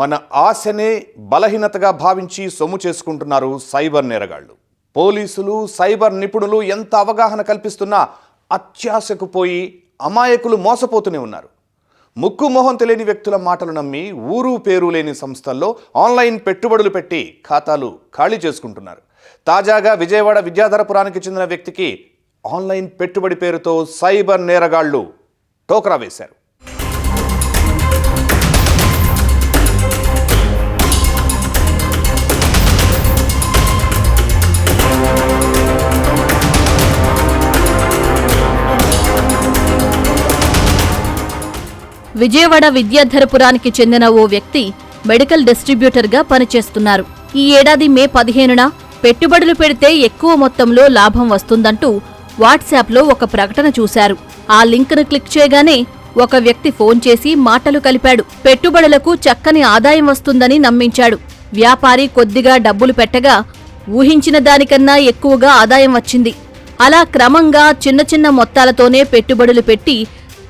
మన ఆశనే బలహీనతగా భావించి సొమ్ము చేసుకుంటున్నారు సైబర్ నేరగాళ్ళు పోలీసులు సైబర్ నిపుణులు ఎంత అవగాహన కల్పిస్తున్నా అత్యాశకు పోయి అమాయకులు మోసపోతూనే ఉన్నారు. ముక్కు మొహం తెలియని వ్యక్తుల మాటలు నమ్మి ఊరు పేరు లేని సంస్థల్లో ఆన్లైన్ పెట్టుబడులు పెట్టి ఖాతాలు ఖాళీ చేసుకుంటున్నారు. తాజాగా విజయవాడ విద్యాధరపురానికి చెందిన వ్యక్తికి ఆన్లైన్ పెట్టుబడి పేరుతో సైబర్ నేరగాళ్ళు టోకరా వేశారు. విజయవాడ విద్యాధరపురానికి చెందిన ఓ వ్యక్తి మెడికల్ డిస్ట్రిబ్యూటర్గా పనిచేస్తున్నారు. ఈ ఏడాది మే పదిహేనున పెట్టుబడులు పెడితే ఎక్కువ మొత్తంలో లాభం వస్తుందంటూ వాట్సాప్లో ఒక ప్రకటన చూశారు. ఆ లింక్ను క్లిక్ చేయగానే ఒక వ్యక్తి ఫోన్ చేసి మాటలు కలిపాడు. పెట్టుబడులకు చక్కని ఆదాయం వస్తుందని నమ్మించాడు. వ్యాపారి కొద్దిగా డబ్బులు పెట్టగా ఊహించిన దానికన్నా ఎక్కువగా ఆదాయం వచ్చింది. అలా క్రమంగా చిన్న చిన్న మొత్తాలతోనే పెట్టుబడులు పెట్టి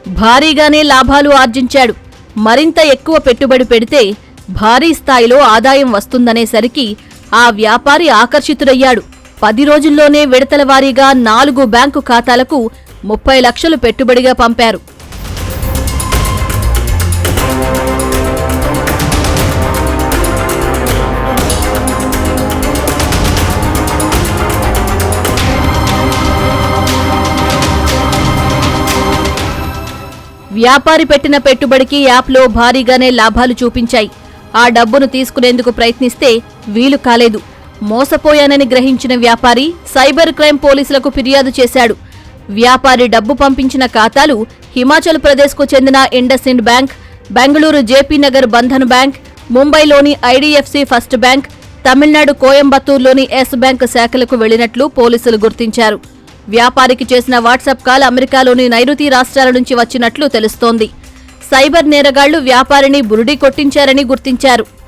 భారీగానే లాభాలు ఆర్జించాడు. మరింత ఎక్కువ పెట్టుబడి పెడితే భారీ స్థాయిలో ఆదాయం వస్తుందనేసరికి ఆ వ్యాపారి ఆకర్షితుడయ్యాడు. పది రోజుల్లోనే విడతల వారీగా నాలుగు బ్యాంకు ఖాతాలకు ముప్పై లక్షలు పెట్టుబడిగా పంపారు. వ్యాపారి పెట్టిన పెట్టుబడికి యాప్లో భారీగానే లాభాలు చూపించాయి. ఆ డబ్బును తీసుకునేందుకు ప్రయత్నిస్తే వీలు కాలేదు. మోసపోయానని గ్రహించిన వ్యాపారి సైబర్ క్రైమ్ పోలీసులకు ఫిర్యాదు చేశాడు. వ్యాపారి డబ్బు పంపించిన ఖాతాలు హిమాచల్ ప్రదేశ్కు చెందిన IndusInd bank Bengaluru JP Nagar Bandhan bank ముంబైలోని ఐడీఎఫ్సీ ఫస్ట్ బ్యాంక్ తమిళనాడు కోయంబత్తూర్లోని ఎస్ బ్యాంక్ శాఖలకు వెళ్ళినట్లు పోలీసులు గుర్తించారు. వ్యాపారికి చేసిన వాట్సాప్ కాల్ అమెరికాలోని నైరుతి రాష్ట్రాల నుంచి వచ్చినట్లు తెలుస్తోంది. సైబర్ నేరగాళ్ళు వ్యాపారిని బురుడి కొట్టించారని గుర్తించారు.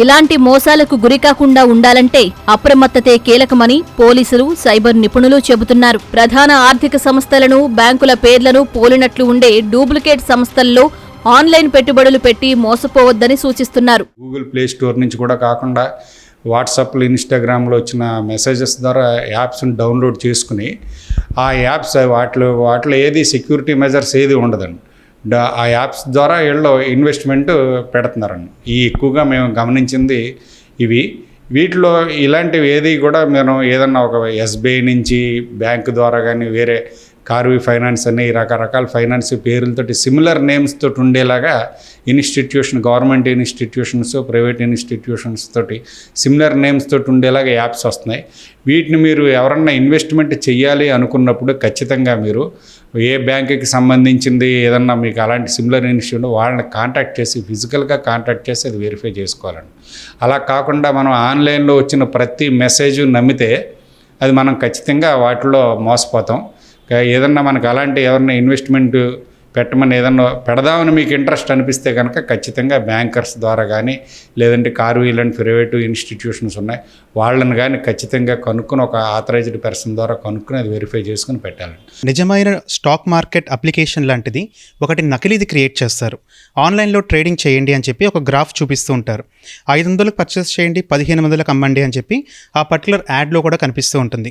ఇలాంటి మోసాలకు గురికాకుండా ఉండాలంటే అప్రమత్తతే కీలకమని పోలీసులు సైబర్ నిపుణులు చెబుతున్నారు. ప్రధాన ఆర్థిక సంస్థలను బ్యాంకుల పేర్లను పోలినట్లు ఉండే డూప్లికేట్ సంస్థల్లో ఆన్లైన్ పెట్టుబడులు పెట్టి మోసపోవద్దని సూచిస్తున్నారు. గూగుల్ ప్లే స్టోర్ నుంచి కూడా కాకుండా వాట్సాప్లో ఇన్స్టాగ్రామ్లో వచ్చిన మెసేజెస్ ద్వారా యాప్స్ని డౌన్లోడ్ చేసుకుని ఆ యాప్స్ వాటిలో వాటిలో ఏది సెక్యూరిటీ మెజర్స్ ఏది ఉండదండి. ఆ యాప్స్ ద్వారా వీళ్ళు ఇన్వెస్ట్మెంట్ పెడుతున్నారండి. ఈ ఎక్కువగా మేము గమనించింది ఇవి. వీటిలో ఇలాంటివి ఏది కూడా మనం ఏదన్నా ఒక ఎస్బీఐ నుంచి బ్యాంక్ ద్వారా కానీ వేరే కార్వి ఫైనాన్స్ అని రకరకాల ఫైనాన్స్ పేర్లతోటి సిమిలర్ నేమ్స్ తోటి ఉండేలాగా institution government institutions private institutions తోటి సిమిలర్ నేమ్స్ తోటి ఉండేలాగా యాప్స్ వస్తున్నాయి. వీటిని మీరు ఎవరన్నా ఇన్వెస్ట్మెంట్ చేయాలి అనుకున్నప్పుడు ఖచ్చితంగా మీరు ఏ బ్యాంకుకి సంబంధించింది ఏదన్నా మీకు అలాంటి సిమిలర్ ఇన్స్టిట్యూట్ వాళ్ళని కాంటాక్ట్ చేసి ఫిజికల్గా కాంటాక్ట్ చేసి అది వెరిఫై చేసుకోవాలండి. అలా కాకుండా మనం ఆన్లైన్లో వచ్చిన ప్రతి మెసేజ్ నమ్మితే అది మనం ఖచ్చితంగా వాటిలో మోసపోతాం. ఏదన్నా మనకు అలాంటి ఎవరైనా ఇన్వెస్ట్మెంట్ పెట్టమని ఏదన్నా పెడదామని మీకు ఇంట్రెస్ట్ అనిపిస్తే కనుక ఖచ్చితంగా బ్యాంకర్స్ ద్వారా కానీ లేదంటే కారు ఇలాంటి ప్రైవేటు ఇన్స్టిట్యూషన్స్ ఉన్నాయి వాళ్ళని కానీ ఖచ్చితంగా కనుక్కొని ఒక ఆథరైజ్డ్ పర్సన్ ద్వారా కనుక్కొని అది వెరిఫై చేసుకుని పెట్టాలండి. నిజమైన స్టాక్ మార్కెట్ అప్లికేషన్ లాంటిది ఒకటి నకిలీది క్రియేట్ చేస్తారు. ఆన్లైన్లో ట్రేడింగ్ చేయండి అని చెప్పి ఒక గ్రాఫ్ చూపిస్తూ ఉంటారు. ఐదు వందలకు పర్చేస్ చేయండి పదిహేను వందలకు అమ్మండి అని చెప్పి ఆ పర్టికులర్ యాడ్లో కూడా కనిపిస్తూ ఉంటుంది.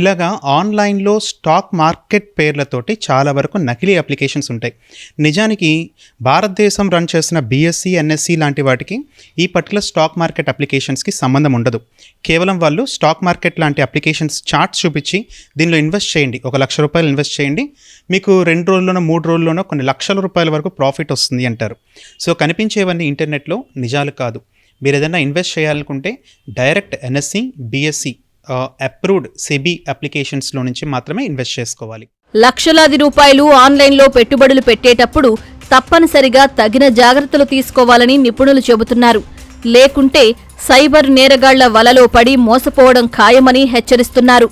ఇలాగా ఆన్లైన్లో స్టాక్ మార్కెట్ పేర్లతోటి చాలా వరకు నకిలీ అప్లికేషన్స్ ఉంటాయి. ఉంటాయి. నిజానికి భారతదేశం రన్ చేసిన బీఎస్సీ ఎన్ఎస్సి లాంటి వాటికి ఈ పర్టికులర్ స్టాక్ మార్కెట్ అప్లికేషన్స్కి సంబంధం ఉండదు. కేవలం వాళ్ళు స్టాక్ మార్కెట్ లాంటి అప్లికేషన్స్ చార్ట్స్ చూపించి దీనిలో ఇన్వెస్ట్ చేయండి. ఒక లక్ష రూపాయలు ఇన్వెస్ట్ చేయండి. మీకు రెండు రోజుల్లోనో మూడు రోజుల్లోనో కొన్ని లక్షల రూపాయల వరకు ప్రాఫిట్ వస్తుంది అంటారు. సో కనిపించేవన్నీ ఇంటర్నెట్లో నిజాలు కాదు. మీరు ఏదైనా ఇన్వెస్ట్ చేయాలనుకుంటే direct NSE BSE approved SEBI అప్లికేషన్స్లో నుంచి మాత్రమే ఇన్వెస్ట్ చేసుకోవాలి. లక్షలాది రూపాయలు ఆన్లైన్లో పెట్టుబడులు పెట్టేటప్పుడు తప్పనిసరిగా తగిన జాగ్రత్తలు తీసుకోవాలని నిపుణులు చెబుతున్నారు. లేకుంటే సైబర్ నేరగాళ్ళ వలలో పడి మోసపోవడం ఖాయమని హెచ్చరిస్తున్నారు.